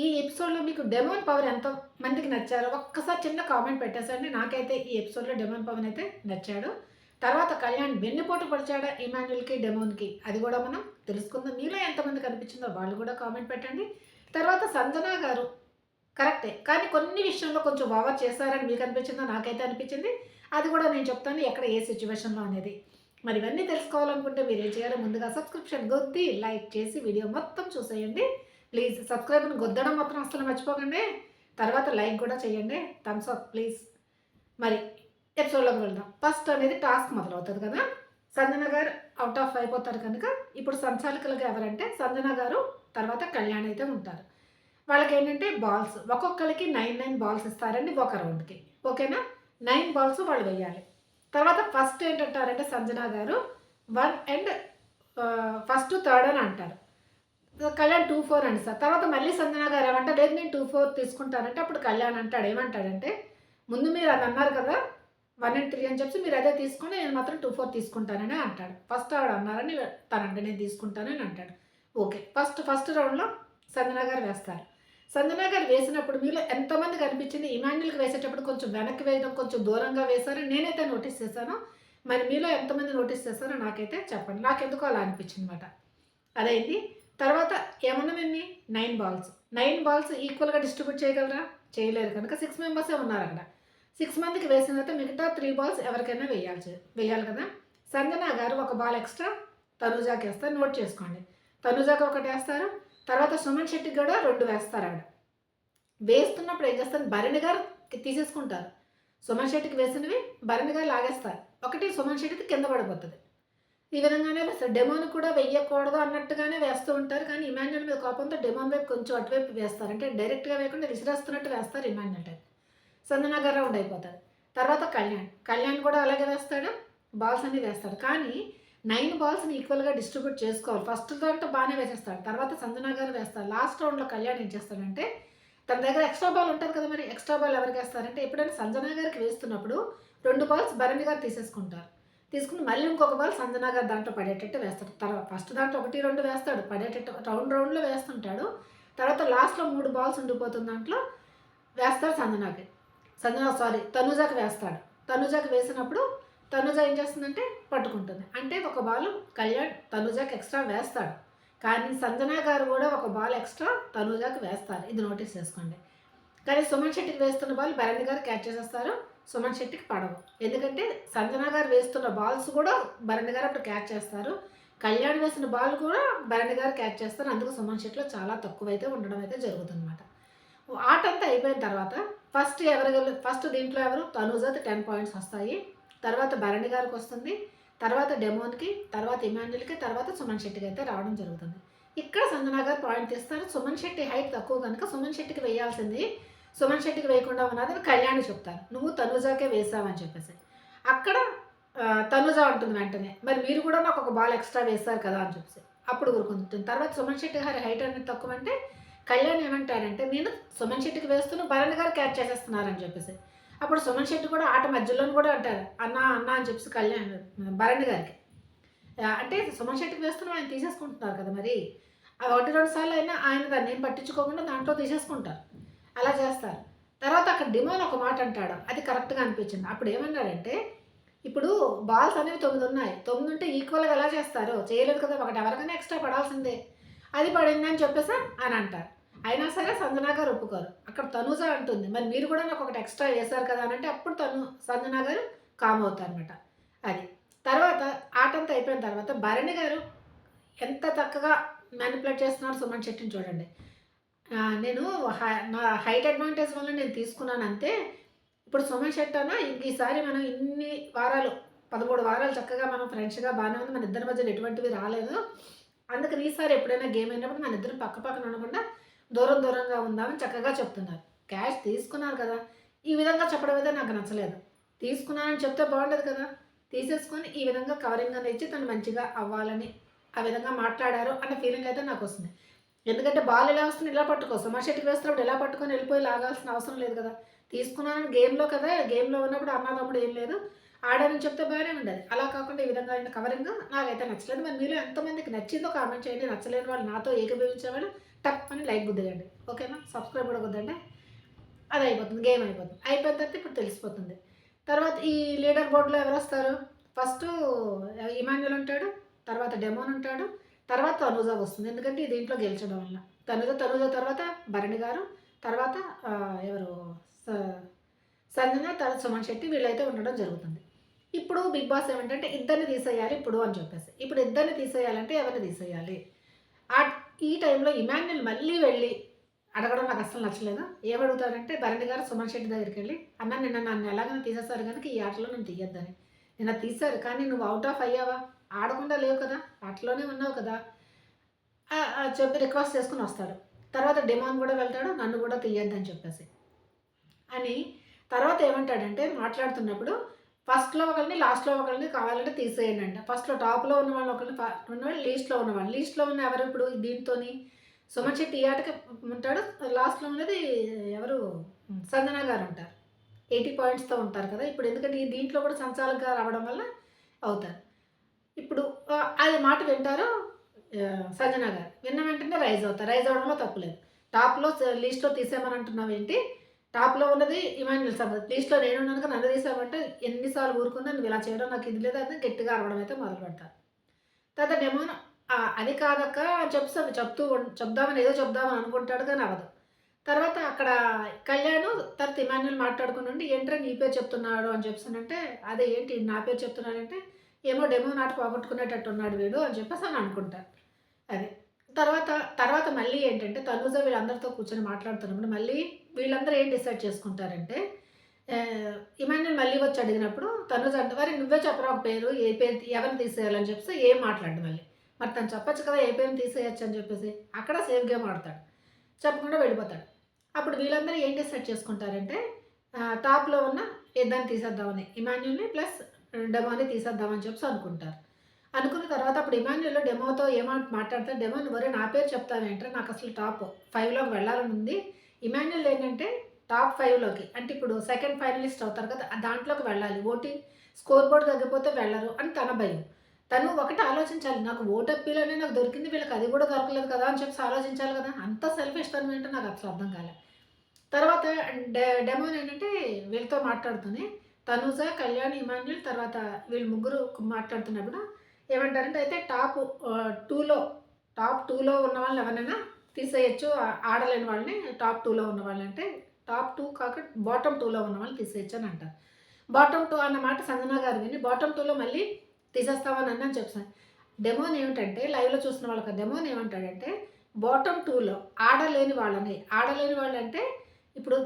ఈ ఎపిసోడ్లో మీకు డెమోన్ పవర్ ఎంత మందికి నచ్చారో ఒక్కసారి చిన్న కామెంట్ పెట్టేసండి. నాకైతే ఈ ఎపిసోడ్లో డెమోన్ పవన్ అయితే నచ్చాడు. తర్వాత కళ్యాణ్ వెన్నుపోటు పడిచాడా ఇమాన్యుల్కి డెమోన్కి? అది కూడా మనం తెలుసుకుందాం. మీలో ఎంతమంది కనిపించిందో వాళ్ళు కూడా కామెంట్ పెట్టండి. తర్వాత సంజన గారు కరెక్టే. కానీ కొన్ని విషయంలో కొంచెం ఓవర్ చేశారని మీకు అనిపించిందో నాకైతే అనిపించింది. అది కూడా నేను చెప్తాను ఎక్కడ ఏ సిచ్యువేషన్లో అనేది. మరి ఇవన్నీ తెలుసుకోవాలనుకుంటే మీరు ఏం చేయాలో ముందుగా సబ్స్క్రిప్షన్ గొద్ది లైక్ చేసి వీడియో మొత్తం చూసేయండి. ప్లీజ్ సబ్స్క్రైబ్ని గొద్దడం మాత్రం అసలు మర్చిపోకండి. తర్వాత లైక్ కూడా చేయండి. థమ్స్ అప్ ప్లీజ్ మరి ఎపిసోడ్లోకి వెళ్దాం. ఫస్ట్ అనేది టాస్క్ మొదలవుతుంది కదా? సంజన గారు అవుట్ ఆఫ్ అయిపోతారు కనుక ఇప్పుడు సంచాలకులుగా ఎవరంటే సంజన గారు తర్వాత కళ్యాణ్ అయితే ఉంటారు. వాళ్ళకి ఏంటంటే బాల్స్ ఒక్కొక్కరికి నైన్ నైన్ బాల్స్ ఇస్తారండి ఒక రౌండ్కి ఓకేనా నైన్ బాల్స్ వాళ్ళు వేయాలి తర్వాత ఫస్ట్ ఏంటంటారంటే సంజన గారు వన్ అండ్ ఫస్ట్ థర్డ్ అని అంటారు. కళ్యాణ్ టూ ఫోర్ అండి సార్. తర్వాత మళ్ళీ సంజన గారు ఏమంటారు లేదు నేను టూ ఫోర్ తీసుకుంటానంటే అప్పుడు కళ్యాణ్ అంటాడు. ఏమంటాడంటే ముందు మీరు అది అన్నారు కదా వన్ అండ్ త్రీ అని చెప్పి మీరు అదే తీసుకొని నేను మాత్రం టూ ఫోర్ తీసుకుంటానని అంటాడు. ఫస్ట్ ఆవిడ అన్నారని తనంటే నేను తీసుకుంటానని అంటాడు. ఓకే ఫస్ట్ ఫస్ట్ రౌండ్లో సంజన గారు వేస్తారు. సంజన గారు వేసినప్పుడు మీలో ఎంతమంది కనిపించింది? ఇమాన్యుల్కి వేసేటప్పుడు కొంచెం వెనక్కి వేయడం కొంచెం దూరంగా వేశారని నేనైతే నోటీస్ చేశాను. మరి మీలో ఎంతమంది నోటీస్ చేస్తారో నాకైతే చెప్పండి. నాకెందుకో అలా అనిపించింది అనమాట అదైంది? తర్వాత ఏమన్నా నైన్ బాల్స్ నైన్ బాల్స్ ఈక్వల్గా డిస్ట్రిబ్యూట్ చేయగలరా? చేయలేరు. కనుక సిక్స్ మెంబర్సే ఉన్నారు అక్కడ సిక్స్ మందికి వేసిన తర్వాత మిగతా త్రీ బాల్స్ ఎవరికైనా వేయాల్సి వేయాలి కదా? సంజన గారు ఒక బాల్ ఎక్స్ట్రా తనుజాకి వేస్తారు. నోట్ చేసుకోండి. తనుజాకి ఒకటి వేస్తారు. తర్వాత సుమన్ శెట్టికి కూడా రెండు వేస్తారు ఆవిడ వేస్తున్నప్పుడు ఏం చేస్తారు? భరణి గారు తీసేసుకుంటారు. సుమన్ శెట్టికి వేసినవి భరణి గారు లాగేస్తారు. ఒకటి సుమన్ శెట్టికి కింద పడిపోతుంది. ఈ విధంగానే వేస్తారు డెమోని కూడా వేయకూడదు అన్నట్టుగానే వేస్తూ ఉంటారు. కానీ ఇమాన్యుల్ మీద కోపంతో డెమోన్ వైపు కొంచెం అటువైపు వేస్తారు. అంటే డైరెక్ట్గా వేయకుండా విసిరేస్తున్నట్టు వేస్తారు ఇమాన్యుల్ టైప్. సంజన రౌండ్ అయిపోతుంది తర్వాత కళ్యాణ్. కళ్యాణ్ కూడా అలాగే వేస్తాడు. బాల్స్ అన్నీ వేస్తాడు. కానీ నైన్ బాల్స్ని ఈక్వల్గా డిస్ట్రిబ్యూట్ చేసుకోవాలి. ఫస్ట్ దాంట్లో బాగానే వేసేస్తాడు. తర్వాత సంజన వేస్తాడు. లాస్ట్ రౌండ్లో కళ్యాణ్ ఏం చేస్తాడంటే తన దగ్గర ఎక్స్ట్రా బాల్ ఉంటుంది కదా మరి ఎక్స్ట్రా బాల్ ఎవరికి వేస్తారంటే ఎప్పుడైనా సంజనా గారికి వేస్తున్నప్పుడు రెండు బాల్స్ భరణి గారు తీసేసుకుంటారు. తీసుకుని మళ్ళీ ఇంకొక బాల్ సంజన గారు దాంట్లో పడేటట్టు వేస్తాడు. తర్వాత ఫస్ట్ దాంట్లో ఒకటి రెండు వేస్తాడు. పడేటట్టు రౌండ్ రౌండ్లో వేస్తుంటాడు. తర్వాత లాస్ట్లో మూడు బాల్స్ ఉండిపోతుంది దాంట్లో వేస్తాడు సంజనాకి. సంజనా సారీ తనుజాకి వేస్తాడు. తనుజాకి వేసినప్పుడు తనుజ ఏం చేస్తుందంటే పట్టుకుంటుంది. అంటే ఒక బాల్ కళ్యాణ్ తనుజాకి ఎక్స్ట్రా వేస్తాడు. కానీ సంజనా గారు కూడా ఒక బాల్ ఎక్స్ట్రా తనుజాకి వేస్తారు. ఇది నోటీస్ చేసుకోండి. కానీ సుమన్ శెట్టికి వేస్తున్న బాల్ భరణి గారు క్యాచ్ చేసేస్తారు. సుమన్ శెట్టికి పడవు. ఎందుకంటే సంజన గారు వేస్తున్న బాల్స్ కూడా భరణి గారు అప్పుడు క్యాచ్ చేస్తారు. కళ్యాణ్ వేసిన బాల్ కూడా భరణి గారు క్యాచ్ చేస్తారు. అందుకు సుమన్ శెట్టిలో చాలా తక్కువ అయితే ఉండడం అయితే జరుగుతుందన్నమాట. ఆట అంతా అయిపోయిన తర్వాత ఫస్ట్ ఎవరు ఫస్ట్ దీంట్లో ఎవరు? తనుజాకి టెన్ పాయింట్స్ వస్తాయి. తర్వాత భరణి గారికి వస్తుంది. తర్వాత డెమోన్కి తర్వాత ఇమాన్యుల్కి తర్వాత సుమన్ శెట్టికి అయితే రావడం జరుగుతుంది. ఇక్కడ సంజనా గారు పాయింట్ తీస్తారు. సుమన్ శెట్టి హైట్ తక్కువ కనుక సుమన్ శెట్టికి వేయాల్సింది సుమన్ శెట్టికి వేయకుండా ఉన్నది కళ్యాణి చెప్తారు నువ్వు తనుజాకే వేసావని చెప్పేసి. అక్కడ తనుజ ఉంటుంది వెంటనే మరి మీరు కూడా నాకు ఒక బాల్ ఎక్స్ట్రా వేశారు కదా అని చెప్పేసి. అప్పుడు ఊరుకుంటుంది. తర్వాత సుమన్ శెట్టి గారి హైట్ అనేది తక్కువ అంటే కళ్యాణ్ ఏమంటారంటే నేను సుమన్ శెట్టికి వేస్తున్నా భరణ్ గారు క్యాచ్ చేసేస్తున్నారని చెప్పేసి. అప్పుడు సుమన్ శెట్టి కూడా ఆట మధ్యలోని కూడా అంటారు అన్న అన్న అని చెప్పేసి కళ్యాణ్ భరణ్ గారికి. అంటే సుమన్ శెట్టికి వేస్తున్న ఆయన తీసేసుకుంటున్నారు కదా మరి. ఆ ఒకటి రెండు సార్లు అయినా ఆయన దాన్ని ఏం పట్టించుకోకుండా దాంట్లో తీసేసుకుంటారు. అలా చేస్తారు. తర్వాత అక్కడ డిమోన్ ఒక మాట అంటాడు. అది కరెక్ట్గా అనిపించింది. అప్పుడు ఏమన్నాడంటే ఇప్పుడు బాల్స్ అనేవి తొమ్మిది ఉన్నాయి. తొమ్మిది ఉంటే ఈక్వల్గా ఎలా చేస్తారు? చేయలేదు కదా ఒకటి ఎవరికైనా ఎక్స్ట్రా పడాల్సిందే. అది పడిందని చెప్పేసా? అని అంటారు. అయినా సరే సంజనా గారు ఒప్పుకోరు. అక్కడ తనుజ అంటుంది. మరి మీరు కూడా నాకు ఒకటి ఎక్స్ట్రా వేశారు కదా అని అంటే అప్పుడు తను సంజనా గారు కామ్ అవుతారు అనమాట అది. తర్వాత ఆట అంతా అయిపోయిన తర్వాత భరణి గారు ఎంత చక్కగా మ్యానిపులేట్ చేస్తున్నారు సుమన్ శెట్టిని చూడండి. నేను హై- నా హైట్ అడ్వాంటేజ్ వల్ల నేను తీసుకున్నాను అంతే ఇప్పుడు సోమేష్ శెట్టి ఇంక ఈసారి మనం ఇన్ని వారాలు పదమూడు వారాలు చక్కగా మనం ఫ్రెండ్స్గా బాగానే ఉంది మన ఇద్దరి మధ్యలో ఎటువంటివి రాలేదు. అందుకని ఈసారి ఎప్పుడైనా గేమ్ అయినప్పుడు మన ఇద్దరు పక్క పక్కన ఉండకుండా దూరం దూరంగా ఉందామని చక్కగా చెప్తున్నారు. క్యాష్ తీసుకున్నారు కదా. ఈ విధంగా చెప్పడం అయితే నాకు నచ్చలేదు. తీసుకున్నానని చెప్తే బాగుండదు కదా. తీసేసుకొని ఈ విధంగా కవరింగ్ అనేది ఇచ్చి తను మంచిగా అవ్వాలని ఆ విధంగా మాట్లాడారు అన్న ఫీలింగ్ అయితే నాకు వస్తుంది. ఎందుకంటే బాల్ ఎలా వస్తుంది ఇలా పట్టుకో సుమా శెట్టికి వేస్తున్నప్పుడు ఎలా పట్టుకొని వెళ్ళిపోయి లాగాల్సిన అవసరం లేదు కదా. తీసుకున్నానని గేమ్లో కదా గేమ్లో ఉన్నప్పుడు అన్నా తమ్ముడు ఏం లేదు. ఆడానని చెప్తే బాగానే ఉండదు. అలా కాకుండా ఈ విధంగా అయిన కవరింగ్ నాకైతే నచ్చలేదు. మరి మీలో ఎంతమందికి నచ్చిందో కామెంట్ చేయండి. నచ్చలేని వాళ్ళు నాతో ఏకీభవించే వాళ్ళు టప్ అని లైక్ గుద్దేయండి ఓకేనా? సబ్స్క్రైబ్ కూడా గుద్దండి. అది అయిపోతుంది. గేమ్ అయిపోతుంది. అయిపోయిన తర్వాత ఇప్పుడు తెలిసిపోతుంది. తర్వాత ఈ లీడర్ బోర్డులో ఎవరు వస్తారు? ఫస్ట్ ఇమాన్యుల్ ఉంటాడు. తర్వాత డెమోన్ ఉంటాడు. తర్వాత తనుజ వస్తుంది. ఎందుకంటే దీంట్లో గెలిచడం వల్ల. తనుజ తనుజ తర్వాత భరణి గారు తర్వాత ఎవరు? స- సంజన తర్వాత సుమన్ శెట్టి వీళ్ళైతే ఉండడం జరుగుతుంది. ఇప్పుడు బిగ్ బాస్ ఏమిటంటే ఇద్దరిని తీసేయాలి ఇప్పుడు అని చెప్పేసి. ఇప్పుడు ఇద్దరిని తీసేయాలంటే ఎవరిని తీసేయాలి? ఆ ఈ టైంలో ఇమాన్యుల్ మళ్ళీ వెళ్ళి అడగడం నాకు అసలు నచ్చలేదు. ఏమడుగుతారంటే భరణి గారు సుమన్ శెట్టి దగ్గరికి వెళ్ళి అన్న నిన్న నన్ను ఎలాగైనా తీసేస్తారు కనుక ఈ ఆటలో నేను తీయొద్దని. నిన్న తీశారు కానీ నువ్వు అవుట్ ఆఫ్ అయ్యావా? ఆడకుండా లేవు కదా అట్లోనే ఉన్నావు కదా. చెప్పి రిక్వెస్ట్ చేసుకుని వస్తాడు. తర్వాత డిమాండ్ కూడా వెళ్తాడు నన్ను కూడా తీయొద్దని చెప్పేసి. అని తర్వాత ఏమంటాడంటే మాట్లాడుతున్నప్పుడు ఫస్ట్లో ఒకరిని లాస్ట్లో ఒకరిని కావాలంటే తీసేయండి అంట. ఫస్ట్లో టాప్లో ఉన్న వాళ్ళు ఒకరిని ఉన్నవాళ్ళు లీస్ట్లో ఉన్నవాళ్ళు లీస్ట్లో ఉన్న ఎవరు ఇప్పుడు దీంతోని? సుమన్ శెట్టి ఈ ఆటకి ఉంటాడు. లాస్ట్లో ఉన్నది ఎవరు? సంజన గారు ఉంటారు. ఎయిటీ పాయింట్స్తో ఉంటారు కదా. ఇప్పుడు ఎందుకంటే ఈ దీంట్లో కూడా సంచాలక గారు అవ్వడం వల్ల అవుతారు. ఇప్పుడు అది మాట వింటారు? ఆ, సంజన గారు. విన్న వెంటనే రైజ్ అవుతారు రైజ్ అవడంలో తప్పులేదు టాప్లో లిస్ట్లో తీసేయమని అంటున్నావు ఏంటి? టాప్లో ఉన్నది ఇమాన్యుల్ సంగతి లిస్ట్లో నేను ఉన్నాను కానీ నన్ను తీసామంటే ఎన్నిసార్లు ఊరుకున్నా నువ్వు ఇలా చేయడం నాకు ఇది లేదు అది గట్టిగా అరవడం అయితే మొదలు పెడతారు. తర్వాత డెమోన్ అది కాదక్క చెప్తాను చెప్తూ చెప్దామని ఏదో చెప్దామని అనుకుంటాడు కానీ అవ్వదు. తర్వాత అక్కడ కళ్యాణ్ తర్వాత ఇమాన్యుల్ మాట్లాడుకుని ఉండి ఏంట్రా నీ పేరు చెప్తున్నాడు అని చెప్తానంటే అదే ఏంటి నా పేరు చెప్తున్నాడంటే ఏమో డెమో నాటు పోగొట్టుకునేటట్టు ఉన్నాడు వీడు అని చెప్పేసి అని అనుకుంటారు అది. తర్వాత తర్వాత మళ్ళీ ఏంటంటే తనుజ వీళ్ళందరితో కూర్చొని మాట్లాడుతున్నప్పుడు మళ్ళీ వీళ్ళందరూ ఏం డిసైడ్ చేసుకుంటారంటే ఇమాన్యుల్ మళ్ళీ వచ్చి అడిగినప్పుడు తనుజ అంటే మరి నువ్వే చెప్పరా ఒక పేరు ఏ పేరు ఎవరిని తీసేయాలని చెప్పేసి ఏం మాట్లాడు మళ్ళీ. మరి తను చెప్పొచ్చు కదా ఏ పేరుని తీసేయచ్చు అని చెప్పేసి. అక్కడ సేఫ్ గేమ్ ఆడతాడు. చెప్పకుండా వెళ్ళిపోతాడు. అప్పుడు వీళ్ళందరూ ఏం డిసైడ్ చేసుకుంటారంటే టాప్లో ఉన్న ఇద్దరిని తీసేద్దామని ఇమాన్యుల్ని ప్లస్ డెమోని తీసేద్దామని చెప్పి అనుకుంటారు. అనుకున్న తర్వాత అప్పుడు ఇమాన్యుల్లో డెమోతో ఏమాట మాట్లాడితే డెమో వరే నా పేరు చెప్తావేంటే నాకు అసలు టాప్ ఫైవ్లోకి వెళ్ళాలని ఉంది. ఇమాన్యుల్ ఏంటంటే టాప్ ఫైవ్లోకి. అంటే ఇప్పుడు సెకండ్ ఫైనలిస్ట్ అవుతారు కదా దాంట్లోకి వెళ్ళాలి. ఓటింగ్ స్కోర్ బోర్డ్ తగ్గిపోతే వెళ్ళరు అని తన భయం. తను ఒకటి ఆలోచించాలి నాకు ఓట్ అనేది నాకు దొరికింది వీళ్ళకి అది కూడా దొరకలేదు కదా అని చెప్పి ఆలోచించాలి కదా. అంత సెల్ఫిష్ తనం ఏంటో నాకు అసలు అర్థం కాలే. తర్వాత డె డెమోన్ ఏంటంటే వీళ్ళతో మాట్లాడుతూనే తనూజ కళ్యాణ్ ఇమాన్యుల్ తర్వాత వీళ్ళు ముగ్గురు మాట్లాడుతున్నప్పుడు ఏమంటారంటే అయితే టాప్ టూలో టాప్ టూలో ఉన్న వాళ్ళని ఎవరైనా తీసేయచ్చు. ఆడలేని వాళ్ళని టాప్ టూలో ఉన్న వాళ్ళంటే టాప్ టూ కాక బాటమ్ టూలో ఉన్న వాళ్ళని తీసేయచ్చు అని అంటారు. బాటమ్ టూ అన్న మాట సంజన గారు విని బాటమ్ టూలో మళ్ళీ తీసేస్తామని అన్న చెప్తాను డెమోన్ ఏమిటంటే లైవ్లో చూసిన వాళ్ళకి డెమోన్ ఏమంటాడంటే బాటమ్ టూలో ఆడలేని వాళ్ళని ఆడలేని వాళ్ళు అంటే ఇప్పుడు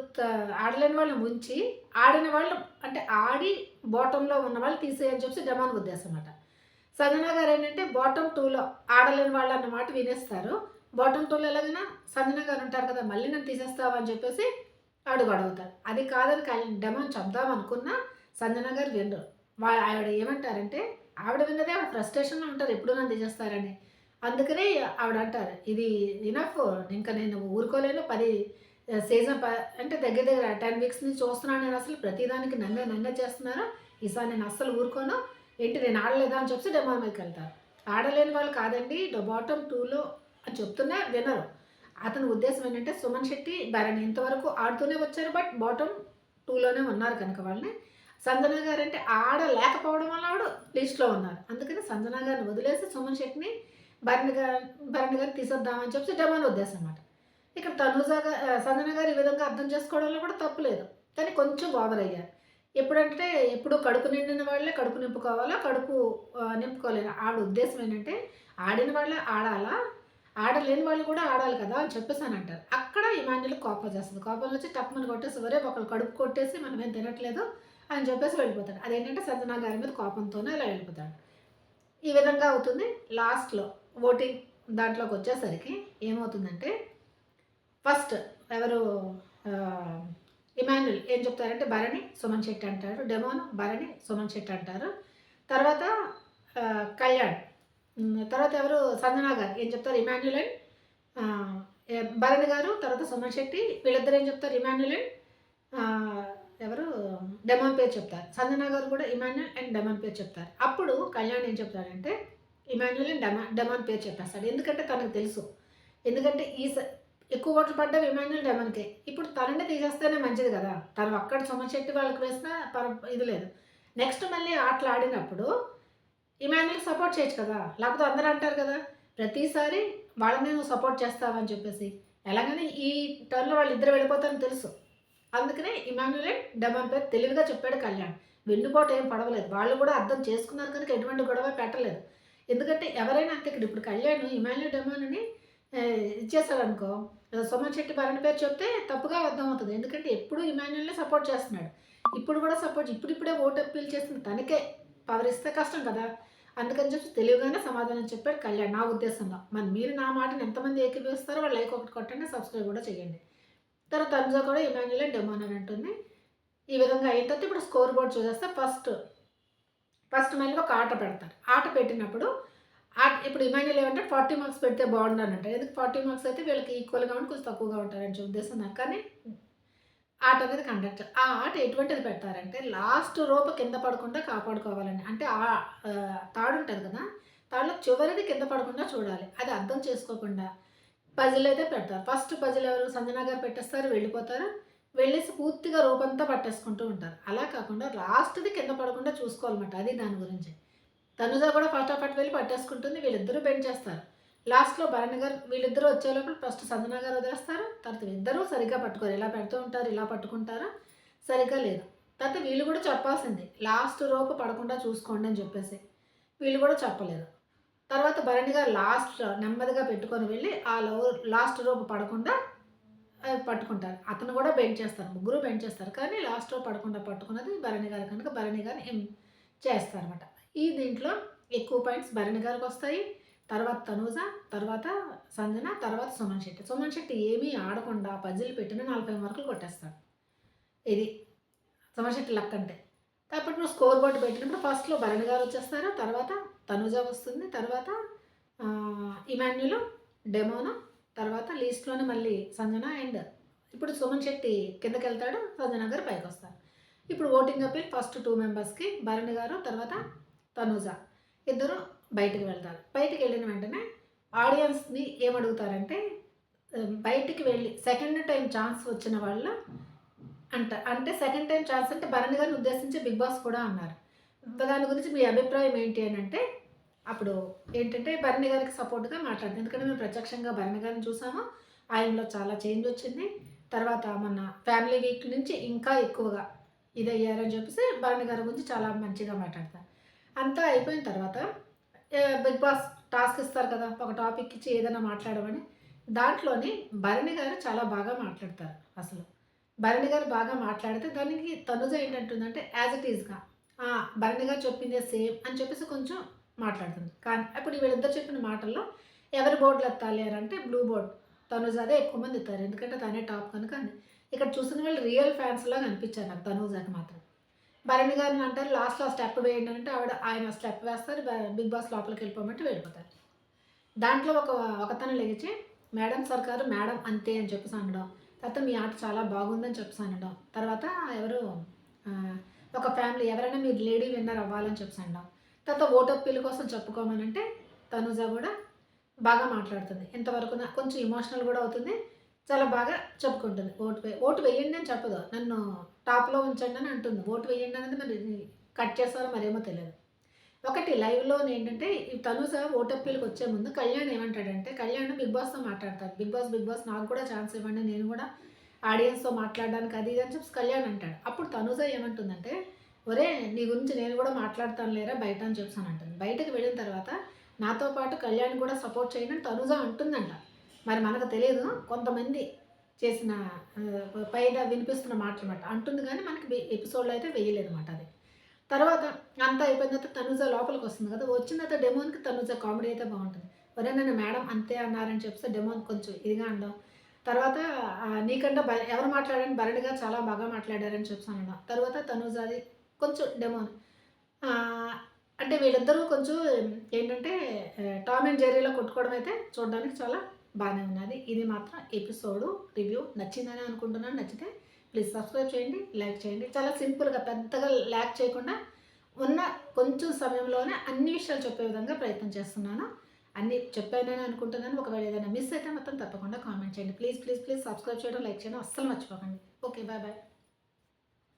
ఆడలేని వాళ్ళని ముంచి ఆడిన వాళ్ళు అంటే ఆడి బాటంలో ఉన్న వాళ్ళు తీసేయని చెప్పి డమాన్ ఉద్దేశం అన్నమాట సంజన గారు ఏంటంటే బాటమ్ టూలో ఆడలేని వాళ్ళు అన్నమాట వినేస్తారు. బాటమ్ టూలో ఎలాగైనా సంజన గారు ఉంటారు కదా మళ్ళీ నన్ను తీసేస్తావని అని చెప్పేసి అడుగు అది కాదని కల్- డమాన్ చెప్దాం అనుకున్నా సంజన గారు వినరు. వాళ్ళు ఆవిడ ఏమంటారంటే ఆవిడ విన్నదే ఆవిడ ఫ్రస్ట్రేషన్లో ఉంటారు ఎప్పుడు నన్ను తీసేస్తారని. అందుకనే ఆవిడ అంటారు ఇది ఇనఫ్ ఇంకా నేను ఊరుకోలేను పది సీజన్ ప అంటే దగ్గర దగ్గర టెన్ వీక్స్ నుంచి చూస్తున్నాను నేను అసలు. ప్రతిదానికి నన్నే నన్నే చేస్తున్నారు? ఈసారి నేను అస్సలు ఊరుకోను. ఏంటి నేను ఆడలేదా అని చెప్పి డెమో మీదకి వెళ్తారు. ఆడలేని వాళ్ళు కాదండి బాటమ్ టూలో అని చెప్తున్నా వినరు. అతని ఉద్దేశం ఏంటంటే సుమన్ శెట్టి భరణి ఇంతవరకు ఆడుతూనే వచ్చారు బట్ బాటమ్ టూలోనే ఉన్నారు కనుక వాళ్ళని. సంజన గారు అంటే ఆడలేకపోవడం వల్ల ఆవిడ లిస్ట్లో ఉన్నారు. అందుకని సంజన గారిని వదిలేసి సుమన్ శెట్టిని భరణి గారు భరణి గారిని తీసేద్దామని చెప్పి డెమోని ఉద్దేశం అన్నమాట. ఇక్కడ తనుజ సంజన గారు ఈ విధంగా అర్థం చేసుకోవడంలో కూడా తప్పులేదు కానీ కొంచెం ఓవర్ అయ్యారు. ఎప్పుడంటే ఎప్పుడు కడుపు నిండిన వాళ్ళే కడుపు నింపుకోవాలా కడుపు ఆ, నింపుకోలేదు ఉద్దేశం ఏంటంటే ఆడిన వాళ్ళే ఆడాలా ఆడలేని వాళ్ళు కూడా ఆడాలి కదా అని చెప్పేసి అని అంటారు. అక్కడ ఇమాన్యులు కోపం చేస్తుంది కోపం వచ్చి టప్మని కొట్టేసి వరే ఒకళ్ళు కడుపు కొట్టేసి మనం ఏం తినట్లేదు అని చెప్పేసి వెళ్ళిపోతాడు. అదేంటంటే సంజనా గారి మీద కోపంతోనే అలా వెళ్ళిపోతాడు. ఈ విధంగా అవుతుంది. లాస్ట్లో ఓటింగ్ దాంట్లోకి వచ్చేసరికి ఏమవుతుందంటే ఫస్ట్ ఎవరు ఇమాన్యుల్ ఏం చెప్తారంటే భరణి సుమన్ శెట్టి అంటారు. డెమోన్ భరణి సుమన్ శెట్టి అంటారు. తర్వాత కళ్యాణ్. తర్వాత ఎవరు? సంజనా గారు. ఏం చెప్తారు? ఇమాన్యుల్ అండ్ భరణి గారు తర్వాత సుమన్ శెట్టి. వీళ్ళిద్దరు ఏం చెప్తారు? ఇమాన్యుల్ అండ్ ఎవరు? డెమాన్ పేరు చెప్తారు. సంజనా గారు కూడా ఇమాన్యుల్ అండ్ డెమాన్ పేరు చెప్తారు. అప్పుడు కళ్యాణ్ ఏం చెప్తారంటే ఇమాన్యుల్ అండ్ డెమా డెమాన్ పేరు చెప్పేస్తాడు. ఎందుకంటే తనకు తెలుసు. ఎందుకంటే ఈ ఎక్కువ ఓట్లు పడ్డ ఇమాన్యుల్ డెమన్కే. ఇప్పుడు తనని తీసేస్తేనే మంచిది కదా. తను అక్కడ సుమన్ వాళ్ళకి వేసినా పర ఇది లేదు. నెక్స్ట్ మళ్ళీ ఆటలు ఆడినప్పుడు ఇమాన్యుల్కి సపోర్ట్ చేయొచ్చు కదా. లేకపోతే అందరూ అంటారు కదా ప్రతిసారి వాళ్ళని నువ్వు సపోర్ట్ చేస్తావని చెప్పేసి. ఎలాగని ఈ టర్న్లో వాళ్ళు ఇద్దరు వెళ్ళిపోతారని తెలుసు. అందుకనే ఇమాన్యులే డెమన్ పేరు తెలివిగా చెప్పాడు కళ్యాణ్. వెన్నుపోటు ఏం పడవలేదు. వాళ్ళు కూడా అర్థం చేసుకున్నారు కనుక ఎటువంటి గొడవ పెట్టలేదు. ఎందుకంటే ఎవరైనా అంతే ఇక్కడ ఇప్పుడు కళ్యాణ్ ఇమాన్యుల్ డెమాన్ని ఇచ్చేసాడు అనుకో సోమన్ శెట్టి భరణ్ పేరు చెప్తే తప్పుగా అర్థమవుతుంది. ఎందుకంటే ఎప్పుడు ఇమాన్యుల్నే సపోర్ట్ చేస్తున్నాడు. ఇప్పుడు కూడా సపోర్ట్ ఇప్పుడిప్పుడే ఓటు అప్పీల్ చేస్తుంది తనకే. పవర్ ఇస్తే కష్టం కదా. అందుకని చెప్పి తెలివిగానే సమాధానం చెప్పాడు కళ్యాణ్ నా ఉద్దేశంలో. మరి మీరు నా మాటను ఎంతమంది ఏకీభవిస్తారో వాళ్ళు లైక్ ఒకటి కొట్టండి సబ్స్క్రైబ్ కూడా చేయండి. తర్వాత తనుజా కూడా ఇమాన్యులే డెమోన్ అని అంటుంది. ఈ విధంగా అయిన తర్వాత ఇప్పుడు స్కోర్ బోర్డ్ చూసేస్తే ఫస్ట్ ఫస్ట్ మళ్ళీ ఒక ఆట పెడతారు. ఆట పెట్టినప్పుడు ఇప్పుడు ఇమాన్యుల్ ఏమంటే ఫార్టీ మార్క్స్ పెడితే బాగుండు అని అంటారు ఎందుకు ఫార్టీ మార్క్స్ అయితే వీళ్ళకి ఈక్వల్గా ఉండి కొంచెం తక్కువగా ఉంటారని ఉద్దేశం నాకు. కానీ ఆట అనేది కండక్ట్ ఆ ఆట ఎటువంటిది పెడతారంటే లాస్ట్ రోపు కింద పడకుండా కాపాడుకోవాలని. అంటే ఆ ఆ, తాడు ఉంటుంది కదా? తాడులో చివరిది కింద పడకుండా చూడాలి. అది అర్థం చేసుకోకుండా పజిల్ అయితే పెడతారు. ఫస్ట్ పజిల్ ఎవరు? సంజనా గారు పెట్టేస్తారు వెళ్ళిపోతారు. వెళ్ళేసి పూర్తిగా రూపంతా పట్టేసుకుంటూ ఉంటారు. అలా కాకుండా లాస్ట్ది కింద పడకుండా చూసుకోవాలన్నమాట. అది దాని గురించి. తనుజ కూడా ఫస్ట్ ఆఫ్ అట్ వెళ్ళి పట్టేసుకుంటుంది వీళ్ళిద్దరూ బెండ్ చేస్తారు. లాస్ట్లో భరణి గారు వీళ్ళిద్దరూ వచ్చే లోపల ఫస్ట్ సంజన గారు వదిలేస్తారు. తర్వాత ఇద్దరూ సరిగ్గా పట్టుకోరు. ఇలా పెడుతూ ఉంటారు ఇలా పట్టుకుంటారా? సరిగ్గా లేదు. తర్వాత వీళ్ళు కూడా చెప్పాల్సింది లాస్ట్ రోపు పడకుండా చూసుకోండి అని చెప్పేసి. వీళ్ళు కూడా చెప్పలేదు. తర్వాత భరణి గారు లాస్ట్ నెమ్మదిగా పెట్టుకొని వెళ్ళి ఆ లవ్ లాస్ట్ రోపు పడకుండా పట్టుకుంటారు. అతను కూడా బెండ్ చేస్తారు. ముగ్గురు బెండ్ చేస్తారు. కానీ లాస్ట్ రోపు పడకుండా పట్టుకున్నది భరణి గారు. కనుక భరణి గారిని ఏం చేస్తారనమాట ఈ దీంట్లో ఎక్కువ పాయింట్స్ భరణి గారికి వస్తాయి తర్వాత తనూజ తర్వాత సంజన తర్వాత సుమన్ శెట్టి. సుమన్ శెట్టి ఏమీ ఆడకుండా పజిల్ పెట్టిన నలభై మార్కులు కొట్టేస్తాడు. ఇది సుమన్ శెట్టి లక్ అంటే. కాబట్టి నువ్వు స్కోర్ బోర్డు పెట్టినప్పుడు ఫస్ట్లో భరణి గారు వచ్చేస్తారు తర్వాత తనూజ వస్తుంది తర్వాత ఇమాన్యులు డెమోను తర్వాత లీస్ట్లోనే మళ్ళీ సంజన అండ్ ఇప్పుడు సుమన్ శెట్టి కిందకి వెళ్తాడు సంజన గారు పైకి వస్తారు. ఇప్పుడు ఓటింగ్ అప్పీల్ ఫస్ట్ టూ మెంబర్స్కి భరణి గారు తర్వాత తనూజ ఇద్దరు బయటికి వెళ్తారు. బయటికి వెళ్ళిన వెంటనే ఆడియన్స్ని ఏమడుగుతారంటే బయటికి వెళ్ళి సెకండ్ టైం ఛాన్స్ వచ్చిన వాళ్ళ అంట అంటే సెకండ్ టైం ఛాన్స్ అంటే భరణి గారిని ఉద్దేశించి బిగ్ బాస్ కూడా అన్నారు. దాని గురించి మీ అభిప్రాయం ఏంటి అని అంటే అప్పుడు ఏంటంటే భరణి గారికి సపోర్ట్గా మాట్లాడింది ఎందుకంటే మేము ప్రత్యక్షంగా భరణి గారిని చూసాము. ఆయనలో చాలా చేంజ్ వచ్చింది. తర్వాత మన ఫ్యామిలీ వీక్ నుంచి ఇంకా ఎక్కువగా ఇదయ్యారని అయ్యారని చెప్పేసి భరణి గారి గురించి చాలా మంచిగా మాట్లాడతారు. అంతా అయిపోయిన తర్వాత బిగ్ బాస్ టాస్క్ ఇస్తారు కదా ఒక టాపిక్ ఇచ్చి ఏదైనా మాట్లాడమని దాంట్లోని భరణి గారు చాలా బాగా మాట్లాడతారు అసలు. భరణి గారు బాగా మాట్లాడితే దానికి తనుజ ఏంటంటుందంటే యాజ్ ఇట్ ఈజ్గా భరణి గారు చెప్పిందే సేమ్ అని చెప్పేసి కొంచెం మాట్లాడుతుంది. కానీ అప్పుడు వీళ్ళిద్దరు చెప్పిన మాటల్లో ఎవరి బోర్డులు ఎత్తాలి అని అంటే బ్లూ బోర్డ్ తనుజ అదే ఎక్కువ మంది ఎత్తారు ఎందుకంటే తనే టాప్ కనుక అని. ఇక్కడ చూసిన వాళ్ళు రియల్ ఫ్యాన్స్ లాగా నాకు తనుజాకి మాత్రం. భరణి గారిని అంటారు లాస్ట్లో స్టెప్ వేయండి అంటే ఆవిడ ఆయన స్టెప్ వేస్తారు బిగ్ బాస్ లోపలికి వెళ్ళిపోమంటే వెళ్ళిపోతారు. దాంట్లో ఒక ఒకతను లేచి మేడం సర్కారు మేడం అంతే అని చెప్పేసి అనడం. తర్వాత మీ ఆట చాలా బాగుందని చెప్పేసి అనడం. తర్వాత ఎవరు ఒక ఫ్యామిలీ ఎవరైనా మీరు లేడీ విన్నర్ అవ్వాలని చెప్పేసి అనడం. తర్వాత ఓటు కోసం చెప్పుకోమని అంటే తనుజ కూడా బాగా మాట్లాడుతుంది. ఇంతవరకు కొంచెం ఇమోషనల్ కూడా అవుతుంది. చాలా బాగా చెప్పుకుంటుంది. ఓటు వే ఓటు వేయండి అని చెప్పదు. నన్ను టాప్లో ఉంచండి అని అంటుంది. ఓటు వేయండి అనేది మరి కట్ చేస్తారో మరేమో తెలియదు. ఒకటి లైవ్లో ఏంటంటే తను సార్ ఓటప్పీలకు వచ్చే ముందు కళ్యాణ్ ఏమంటాడంటే కళ్యాణ్ బిగ్ బాస్తో మాట్లాడతాడు బిగ్ బాస్ బిగ్ బాస్ నాకు కూడా ఛాన్స్ ఇవ్వండి నేను కూడా ఆడియన్స్తో మాట్లాడడానికి అది ఇది అని చెప్పి కళ్యాణ్ అంటాడు. అప్పుడు తనుజ ఏమంటుందంటే ఒరే నీ గురించి నేను కూడా మాట్లాడతాను లేరా బయట అని చెప్పాను అంటుంది. బయటకు వెళ్ళిన తర్వాత నాతో పాటు కళ్యాణ్ కూడా సపోర్ట్ చేయను తనుజ అంటుందంట. మరి మనకు తెలియదు కొంతమంది చేసిన పైన వినిపిస్తున్న మాటలు అనమాట అంటుంది కానీ మనకి ఎపిసోడ్లో అయితే వేయలేదన్నమాట అది. తర్వాత అంతా అయిపోయిన తర్వాత తనుజ లోపలికి వస్తుంది కదా. వచ్చిన తర్వాత డెమోన్కి తనుజ కామెడీ అయితే బాగుంటుంది. ఒరే నన్ను మేడం అంతే అన్నారని చెప్తే డెమోన్ కొంచెం ఇదిగా అనడం తర్వాత నీకంటే బ ఎవరు మాట్లాడారని బరడిగా చాలా బాగా మాట్లాడారని చెప్పాను అనడం తర్వాత తనుజాది కొంచెం డెమోన్ అంటే వీళ్ళిద్దరూ కొంచెం ఏంటంటే టామ్ అండ్ జెర్రీలో కొట్టుకోవడం అయితే చూడడానికి చాలా బాగానే ఉన్నది. ఇది మాత్రం ఎపిసోడ్ రివ్యూ నచ్చిందని అనుకుంటున్నాను. నచ్చితే ప్లీజ్ సబ్స్క్రైబ్ చేయండి లైక్ చేయండి. చాలా సింపుల్గా పెద్దగా ల్యాక్ చేయకుండా ఉన్న కొంచెం సమయంలోనే అన్ని విషయాలు చెప్పే విధంగా ప్రయత్నం చేస్తున్నాను. అన్ని చెప్పానని అనుకుంటున్నాను. ఒకవేళ ఏదైనా మిస్ అయితే మాత్రం తప్పకుండా కామెంట్ చేయండి. ప్లీజ్ ప్లీజ్ ప్లీజ్ సబ్స్క్రైబ్ చేయడం లైక్ చేయడం అస్సలు మర్చిపోకండి. Okay bye bye.